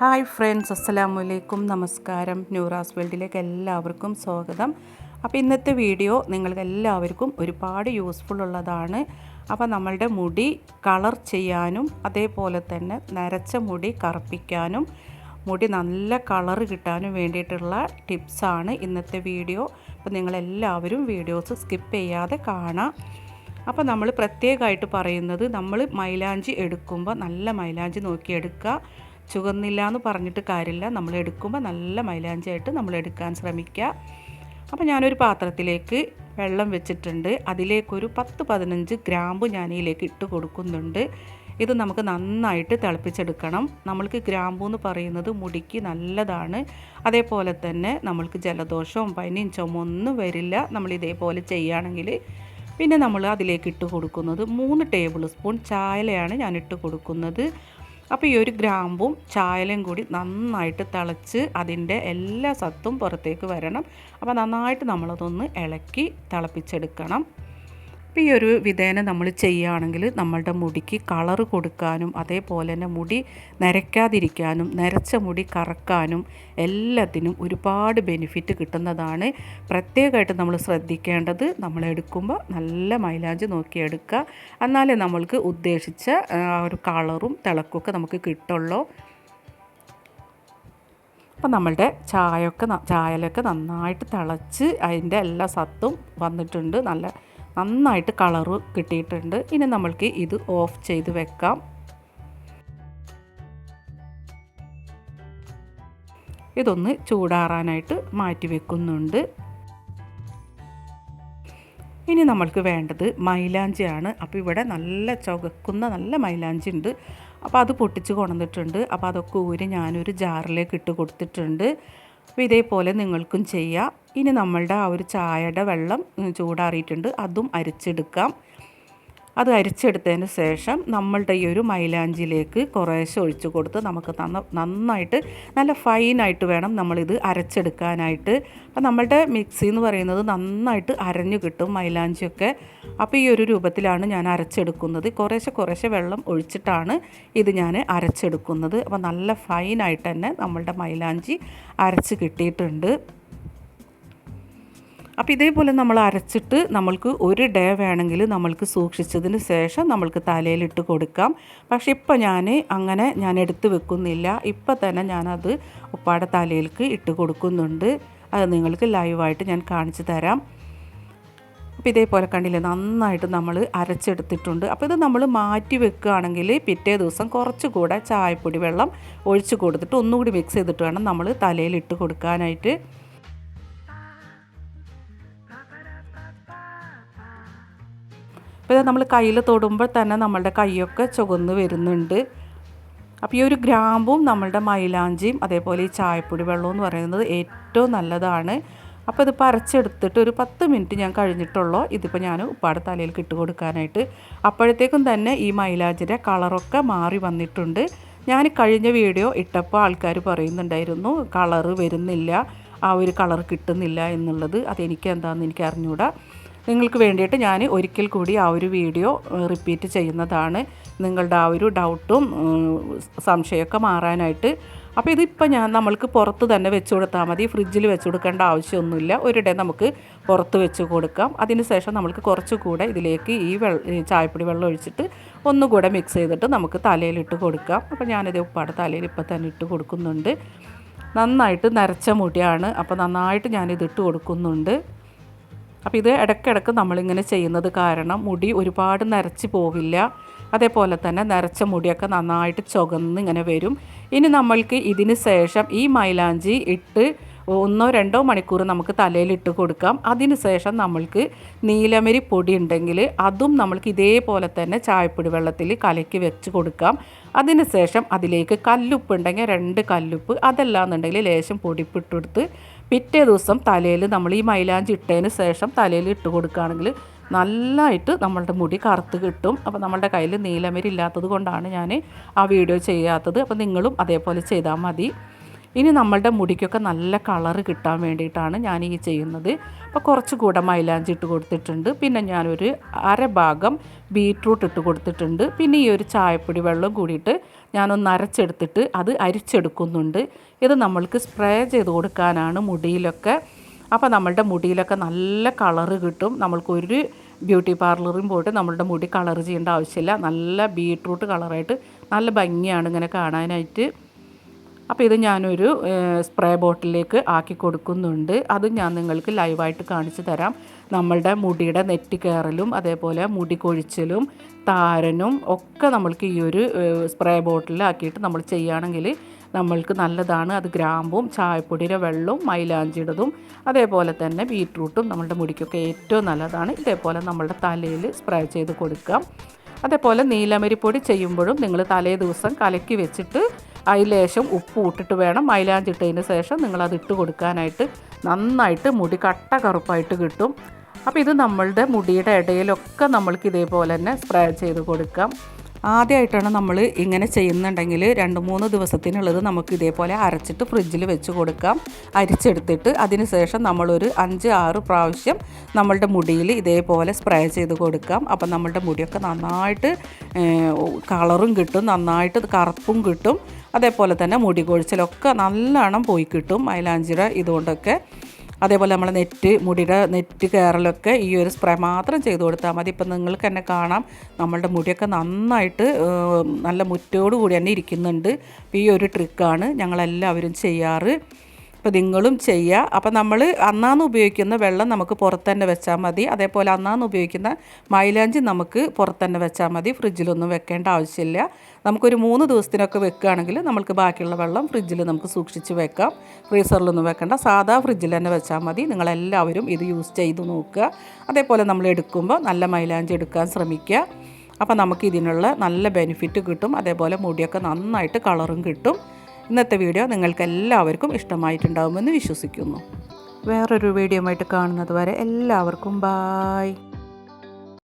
Hi friends അസ്സലാമു അലൈക്കും നമസ്കാരം. ന്യൂറാസ് വേൾഡിലേക്ക് എല്ലാവർക്കും സ്വാഗതം. അപ്പോൾ ഇന്നത്തെ വീഡിയോ നിങ്ങൾക്ക് എല്ലാവർക്കും ഒരുപാട് യൂസ്ഫുൾ ഉള്ളതാണ്. അപ്പോൾ നമ്മളുടെ മുടി കളർ ചെയ്യാനും അതേപോലെ തന്നെ നരച്ച മുടി കറുപ്പിക്കാനും മുടി നല്ല കളർ കിട്ടാനും വേണ്ടിയിട്ടുള്ള ടിപ്സാണ് ഇന്നത്തെ വീഡിയോ. അപ്പോൾ നിങ്ങളെല്ലാവരും വീഡിയോസ് സ്കിപ്പ് ചെയ്യാതെ കാണാം. അപ്പോൾ നമ്മൾ പ്രത്യേകമായിട്ട് പറയുന്നത് നമ്മൾ മൈലാഞ്ചി എടുക്കുമ്പോൾ നല്ല മൈലാഞ്ചി നോക്കി എടുക്കുക ചുവന്നില്ല എന്ന് പറഞ്ഞിട്ട് കാര്യമില്ല. നമ്മൾ എടുക്കുമ്പോൾ നല്ല മൈലാഞ്ചിയായിട്ട് നമ്മൾ എടുക്കാൻ ശ്രമിക്കുക. അപ്പോൾ ഞാനൊരു പാത്രത്തിലേക്ക് വെള്ളം വെച്ചിട്ടുണ്ട്. അതിലേക്കൊരു പത്ത് പതിനഞ്ച് ഗ്രാമ്പ് ഞാൻ ഇതിലേക്ക് ഇട്ട് കൊടുക്കുന്നുണ്ട്. ഇത് നമുക്ക് നന്നായിട്ട് തിളപ്പിച്ചെടുക്കണം. നമ്മൾക്ക് ഗ്രാമ്പു എന്ന് പറയുന്നത് മുടിക്ക് നല്ലതാണ്. അതേപോലെ തന്നെ നമ്മൾക്ക് ജലദോഷവും പനിയും ചുമൊന്നും വരില്ല. നമ്മൾ ഇതേപോലെ ചെയ്യുകയാണെങ്കിൽ പിന്നെ നമ്മൾ അതിലേക്ക് ഇട്ട് കൊടുക്കുന്നത് മൂന്ന് ടേബിൾ സ്പൂൺ ചായലയാണ് ഞാൻ ഇട്ട് കൊടുക്കുന്നത്. അപ്പോൾ ഈ ഒരു ഗ്രാമ്പും ചായലയും കൂടി നന്നായിട്ട് തിളച്ച് അതിന്റെ എല്ലാ സത്തും പുറത്തേക്ക് വരണം. അപ്പോൾ നന്നായിട്ട് നമ്മളതൊന്ന് ഇളക്കി തിളപ്പിച്ചെടുക്കണം. അപ്പോൾ ഈ ഒരു വിധേന നമ്മൾ ചെയ്യുകയാണെങ്കിൽ നമ്മളുടെ മുടിക്ക് കളറ് കൊടുക്കാനും അതേപോലെ തന്നെ മുടി നരയ്ക്കാതിരിക്കാനും നരച്ച മുടി കറക്കാനും എല്ലാത്തിനും ഒരുപാട് ബെനിഫിറ്റ് കിട്ടുന്നതാണ്. പ്രത്യേകമായിട്ട് നമ്മൾ ശ്രദ്ധിക്കേണ്ടത് നമ്മൾ എടുക്കുമ്പോൾ നല്ല മൈലാഞ്ച് നോക്കി എടുക്കുക. എന്നാലേ നമ്മൾക്ക് ഉദ്ദേശിച്ച ആ ഒരു കളറും തിളക്കൊക്കെ നമുക്ക് കിട്ടുള്ളൂ. അപ്പം നമ്മളുടെ ചായയൊക്കെ ചായലൊക്കെ നന്നായിട്ട് തിളച്ച് അതിന്റെ എല്ലാ സത്തും വന്നിട്ടുണ്ട്. നല്ല നന്നായിട്ട് കളറ് കിട്ടിയിട്ടുണ്ട്. ഇനി നമ്മൾക്ക് ഇത് ഓഫ് ചെയ്ത് വെക്കാം. ഇതൊന്ന് ചൂടാറാനായിട്ട് മാറ്റി വെക്കുന്നുണ്ട്. ഇനി നമ്മൾക്ക് വേണ്ടത് മൈലാഞ്ചിയാണ്. അപ്പോൾ ഇവിടെ നല്ല ചുവക്കുന്ന നല്ല മൈലാഞ്ചി ഉണ്ട് അപ്പോൾ അത് പൊട്ടിച്ച് കൊണ്ടുവന്നിട്ടുണ്ട്. അപ്പോൾ അതൊക്കെ ഊരി ഞാനൊരു ജാറിലേക്ക് ഇട്ട് കൊടുത്തിട്ടുണ്ട്. അപ്പോൾ ഇതേപോലെ നിങ്ങൾക്കും ചെയ്യാം. ഇനി നമ്മളുടെ ആ ഒരു ചായയുടെ വെള്ളം ചൂടാറിയിട്ടുണ്ട്. അതും അരിച്ചെടുക്കാം. അത് അരിച്ചെടുത്തതിന് ശേഷം നമ്മളുടെ ഈ ഒരു മൈലാഞ്ചിയിലേക്ക് കുറേശ്ശെ ഒഴിച്ചു കൊടുത്ത് നമുക്ക് നന്ന നന്നായിട്ട് നല്ല ഫൈനായിട്ട് വേണം നമ്മളിത് അരച്ചെടുക്കാനായിട്ട്. അപ്പം നമ്മളുടെ മിക്സി എന്ന് പറയുന്നത് നന്നായിട്ട് അരഞ്ഞു കിട്ടും മൈലാഞ്ചിയൊക്കെ. അപ്പോൾ ഈ ഒരു രൂപത്തിലാണ് ഞാൻ അരച്ചെടുക്കുന്നത്. കുറേശ്ശെ കുറേശ്ശെ വെള്ളം ഒഴിച്ചിട്ടാണ് ഇത് ഞാൻ അരച്ചെടുക്കുന്നത്. അപ്പോൾ നല്ല ഫൈനായിട്ട് തന്നെ നമ്മളുടെ മൈലാഞ്ചി അരച്ച് കിട്ടിയിട്ടുണ്ട്. അപ്പോൾ ഇതേപോലെ നമ്മൾ അരച്ചിട്ട് നമ്മൾക്ക് ഒരു ഡേ വേണമെങ്കിൽ നമ്മൾക്ക് സൂക്ഷിച്ചതിന് ശേഷം നമ്മൾക്ക് തലയിലിട്ട് കൊടുക്കാം. പക്ഷേ ഇപ്പം ഞാൻ അങ്ങനെ ഞാൻ എടുത്ത് വെക്കുന്നില്ല. ഇപ്പം തന്നെ ഞാനത് ഉപ്പാടെ തലയിലേക്ക് ഇട്ട് കൊടുക്കുന്നുണ്ട്. അത് നിങ്ങൾക്ക് ലൈവായിട്ട് ഞാൻ കാണിച്ചു തരാം. അപ്പോൾ ഇതേപോലെ കണ്ടില്ലേ നന്നായിട്ട് നമ്മൾ അരച്ചെടുത്തിട്ടുണ്ട്. അപ്പോൾ ഇത് നമ്മൾ മാറ്റി വെക്കുകയാണെങ്കിൽ പിറ്റേ ദിവസം കുറച്ചുകൂടെ ചായപ്പൊടി വെള്ളം ഒഴിച്ച് കൊടുത്തിട്ട് ഒന്നുകൂടി മിക്സ് ചെയ്തിട്ട് വേണം നമ്മൾ തലയിൽ ഇട്ട് കൊടുക്കാനായിട്ട്. അപ്പോൾ ഇത് നമ്മൾ കയ്യിൽ തൊടുമ്പോൾ തന്നെ നമ്മളുടെ കൈയൊക്കെ ചുവന്ന് വരുന്നുണ്ട്. അപ്പോൾ ഈ ഒരു ഗ്രാമ്പും നമ്മളുടെ മൈലാഞ്ചിയും അതേപോലെ ഈ ചായപ്പൊടി വെള്ളവും എന്ന് പറയുന്നത് ഏറ്റവും നല്ലതാണ്. അപ്പോൾ ഇത് അരച്ചെടുത്തിട്ട് ഒരു പത്ത് മിനിറ്റ് ഞാൻ കഴിഞ്ഞിട്ടുള്ളൂ. ഇതിപ്പോൾ ഞാൻ ഉപ്പാടെ തലയിൽ ഇട്ട് കൊടുക്കാനായിട്ട്. അപ്പോഴത്തേക്കും തന്നെ ഈ മൈലാഞ്ചിന്റെ കളറൊക്കെ മാറി വന്നിട്ടുണ്ട്. ഞാൻ കഴിഞ്ഞ വീഡിയോ ഇട്ടപ്പോൾ ആൾക്കാർ പറയുന്നുണ്ടായിരുന്നു കളറ് വരുന്നില്ല ആ ഒരു കളർ കിട്ടുന്നില്ല എന്നുള്ളത്. അതെനിക്ക് എന്താണെന്ന് എനിക്ക് അറിഞ്ഞൂടാ. നിങ്ങൾക്ക് വേണ്ടിയിട്ട് ഞാൻ ഒരിക്കൽ കൂടി ആ ഒരു വീഡിയോ റിപ്പീറ്റ് ചെയ്യുന്നതാണ്. നിങ്ങളുടെ ആ ഒരു ഡൗട്ടും സംശയമൊക്കെ മാറാനായിട്ട്. അപ്പോൾ ഇതിപ്പോൾ ഞാൻ നമ്മൾക്ക് പുറത്ത് തന്നെ വെച്ച് കൊടുത്താൽ മതി. ഫ്രിഡ്ജിൽ വെച്ച് കൊടുക്കേണ്ട ആവശ്യമൊന്നുമില്ല. ഒരു നമുക്ക് പുറത്ത് വെച്ച് കൊടുക്കാം. അതിനുശേഷം നമ്മൾക്ക് കുറച്ചുകൂടെ ഇതിലേക്ക് ഈ വെള്ള ചായപ്പൊടി വെള്ളം ഒഴിച്ചിട്ട് ഒന്നുകൂടെ മിക്സ് ചെയ്തിട്ട് നമുക്ക് തലയിലിട്ട് കൊടുക്കാം. അപ്പോൾ ഞാനിത് ഉപ്പാട് തലയിൽ ഇപ്പം തന്നെ ഇട്ട് കൊടുക്കുന്നുണ്ട്. നന്നായിട്ട് നരച്ച മുടിയാണ്. അപ്പോൾ നന്നായിട്ട് ഞാനിതിട്ട് കൊടുക്കുന്നുണ്ട്. അപ്പോൾ ഇത് ഇടയ്ക്കിടയ്ക്ക് നമ്മളിങ്ങനെ ചെയ്യുന്നത് കാരണം മുടി ഒരുപാട് നരച്ച് പോവില്ല. അതേപോലെ തന്നെ നരച്ച മുടിയൊക്കെ നന്നായിട്ട് ചുകന്ന് ഇങ്ങനെ വരും. ഇനി നമ്മൾക്ക് ഇതിന് ശേഷം ഈ മൈലാഞ്ചി ഇട്ട് ഒന്നോ രണ്ടോ മണിക്കൂർ നമുക്ക് തലയിൽ ഇട്ട് കൊടുക്കാം. അതിന് ശേഷം നമ്മൾക്ക് നീലമരി പൊടി ഉണ്ടെങ്കിൽ അതും നമ്മൾക്ക് ഇതേപോലെ തന്നെ ചായപ്പൊടി വെള്ളത്തിൽ കലക്കി വെച്ച് കൊടുക്കാം. അതിന് ശേഷം അതിലേക്ക് കല്ലുപ്പ് ഉണ്ടെങ്കിൽ രണ്ട് കല്ലുപ്പ് അതല്ലാന്നുണ്ടെങ്കിൽ ലേശം പൊടിപ്പിട്ടെടുത്ത് പിറ്റേ ദിവസം തലയിൽ നമ്മൾ ഈ മൈലാഞ്ചി ഇട്ടതിന് ശേഷം തലയിൽ ഇട്ട് കൊടുക്കുകയാണെങ്കിൽ നല്ലതായിട്ട് നമ്മളുടെ മുടി കറുത്ത് കിട്ടും. അപ്പോൾ നമ്മളുടെ കയ്യിൽ നീലമരി ഇല്ലാത്തത് കൊണ്ടാണ് ഞാൻ ആ വീഡിയോ ചെയ്യാത്തത്. അപ്പോൾ നിങ്ങളും അതേപോലെ ചെയ്താൽ മതി. ഇനി നമ്മളുടെ മുടിക്കൊക്കെ നല്ല കളർ കിട്ടാൻ വേണ്ടിയിട്ടാണ് ഞാൻ ഈ ചെയ്യുന്നത്. അപ്പോൾ കുറച്ച് കൂടെ മൈലാഞ്ചി ഇട്ട് കൊടുത്തിട്ടുണ്ട്. പിന്നെ ഞാനൊരു അര ഭാഗം ബീട്രൂട്ട് ഇട്ട് കൊടുത്തിട്ടുണ്ട്. പിന്നെ ഈ ഒരു ചായപ്പൊടി വെള്ളം കൂടിയിട്ട് ഞാനൊന്ന് അരച്ചെടുത്തിട്ട് അത് അരിച്ചെടുക്കുന്നുണ്ട്. ഇത് നമ്മൾക്ക് സ്പ്രേ ചെയ്ത് കൊടുക്കാനാണ് മുടിയിലൊക്കെ. അപ്പോൾ നമ്മളുടെ മുടിയിലൊക്കെ നല്ല കളറ് കിട്ടും. നമ്മൾക്കൊരു ബ്യൂട്ടി പാർലറും പോയിട്ട് നമ്മളുടെ മുടി കളർ ചെയ്യേണ്ട ആവശ്യമില്ല. നല്ല ബീട്രൂട്ട് കളറായിട്ട് നല്ല ഭംഗിയാണ് ഇങ്ങനെ കാണാനായിട്ട്. അപ്പോൾ ഇത് ഞാനൊരു സ്പ്രേ ബോട്ടിലേക്ക് ആക്കി കൊടുക്കുന്നുണ്ട്. അത് ഞാൻ നിങ്ങൾക്ക് ലൈവായിട്ട് കാണിച്ചു തരാം. നമ്മളുടെ മുടിയുടെ നെറ്റ് കയറലും അതേപോലെ മുടി കൊഴിച്ചിലും താരനും ഒക്കെ നമ്മൾക്ക് ഈ ഒരു സ്പ്രേ ബോട്ടിലാക്കിയിട്ട് നമ്മൾ ചെയ്യുകയാണെങ്കിൽ നമ്മൾക്ക് നല്ലതാണ്. അത് ഗ്രാമ്പും ചായപ്പൊടിയുടെ വെള്ളവും മൈലാഞ്ചിയുടേതും അതേപോലെ തന്നെ ബീട്രൂട്ടും നമ്മളുടെ മുടിക്കൊക്കെ ഏറ്റവും നല്ലതാണ്. ഇതേപോലെ നമ്മളുടെ തലയിൽ സ്പ്രേ ചെയ്ത് കൊടുക്കാം. അതേപോലെ നീലമരിപ്പൊടി ചെയ്യുമ്പോഴും നിങ്ങൾ തലേ ദിവസം കലക്കി വെച്ചിട്ട് അതിൽ ഉപ്പ് ഇട്ടിട്ട് വേണം. മൈലാഞ്ചി ഇട്ടതിന് ശേഷം നിങ്ങളത് ഇട്ട് കൊടുക്കാനായിട്ട് നന്നായിട്ട് മുടി കട്ട കറുപ്പായിട്ട് കിട്ടും. അപ്പോൾ ഇത് നമ്മളുടെ മുടിയുടെ ഇടയിലൊക്കെ നമ്മൾക്ക് ഇതേപോലെ തന്നെ സ്പ്രേ ചെയ്ത് കൊടുക്കാം. ആദ്യമായിട്ടാണ് നമ്മൾ ഇങ്ങനെ ചെയ്യുന്നുണ്ടെങ്കിൽ രണ്ട് മൂന്ന് ദിവസത്തിനുള്ളത് നമുക്ക് ഇതേപോലെ അരച്ചിട്ട് ഫ്രിഡ്ജിൽ വെച്ച് കൊടുക്കാം. അരിച്ചെടുത്തിട്ട് അതിന് ശേഷം നമ്മളൊരു അഞ്ച് ആറ് പ്രാവശ്യം നമ്മളുടെ മുടിയിൽ ഇതേപോലെ സ്പ്രേ ചെയ്ത് കൊടുക്കാം. അപ്പം നമ്മളുടെ മുടിയൊക്കെ നന്നായിട്ട് കളറും കിട്ടും നന്നായിട്ട് കറുപ്പും കിട്ടും. അതേപോലെ തന്നെ മുടി കൊഴിച്ചിലൊക്കെ നല്ലോണം പോയി കിട്ടും. മൈലാഞ്ചിയുടെ ഇതുകൊണ്ടൊക്കെ. അതേപോലെ നമ്മൾ നെറ്റ് മുടിയുടെ നെറ്റ് കയറലൊക്കെ ഈ ഒരു സ്പ്രേ മാത്രം ചെയ്ത് കൊടുത്താൽ മതി. ഇപ്പം നിങ്ങൾക്ക് തന്നെ കാണാം. നമ്മളുടെ മുടിയൊക്കെ നന്നായിട്ട് നല്ല മുറ്റോടുകൂടി തന്നെ ഇരിക്കുന്നുണ്ട്. ഈ ഒരു ട്രിക്കാണ് ഞങ്ങളെല്ലാവരും ചെയ്യാറ്. അപ്പോൾ നിങ്ങളും ചെയ്യുക. അപ്പോൾ നമ്മൾ അന്നാന്ന് ഉപയോഗിക്കുന്ന വെള്ളം നമുക്ക് പുറത്ത് തന്നെ വെച്ചാൽ മതി. അതേപോലെ അന്നാന്ന് ഉപയോഗിക്കുന്ന മൈലാഞ്ചി നമുക്ക് പുറത്ത് തന്നെ വെച്ചാൽ മതി. ഫ്രിഡ്ജിലൊന്നും വെക്കേണ്ട ആവശ്യമില്ല. നമുക്കൊരു മൂന്ന് ദിവസത്തിനൊക്കെ വെക്കുകയാണെങ്കിൽ നമുക്ക് ബാക്കിയുള്ള വെള്ളം ഫ്രിഡ്ജിൽ നമുക്ക് സൂക്ഷിച്ച് വെക്കാം. ഫ്രീസറിലൊന്നും വെക്കേണ്ട. സാധാ ഫ്രിഡ്ജിൽ തന്നെ വെച്ചാൽ മതി. നിങ്ങളെല്ലാവരും ഇത് യൂസ് ചെയ്ത് നോക്കുക. അതേപോലെ നമ്മൾ എടുക്കുമ്പോൾ നല്ല മൈലാഞ്ചി എടുക്കാൻ ശ്രമിക്കുക. അപ്പോൾ നമുക്ക് ഇതിനുള്ള നല്ല ബെനിഫിറ്റ് കിട്ടും. അതേപോലെ മുടിയൊക്കെ നന്നായിട്ട് കളറും കിട്ടും. ഇന്നത്തെ വീഡിയോ നിങ്ങൾക്ക് എല്ലാവർക്കും ഇഷ്ടമായിട്ടുണ്ടാകുമെന്ന് വിശ്വസിക്കുന്നു. വേറൊരു വീഡിയോ ആയിട്ട് കാണുന്നത് വരെ എല്ലാവർക്കും ബായ്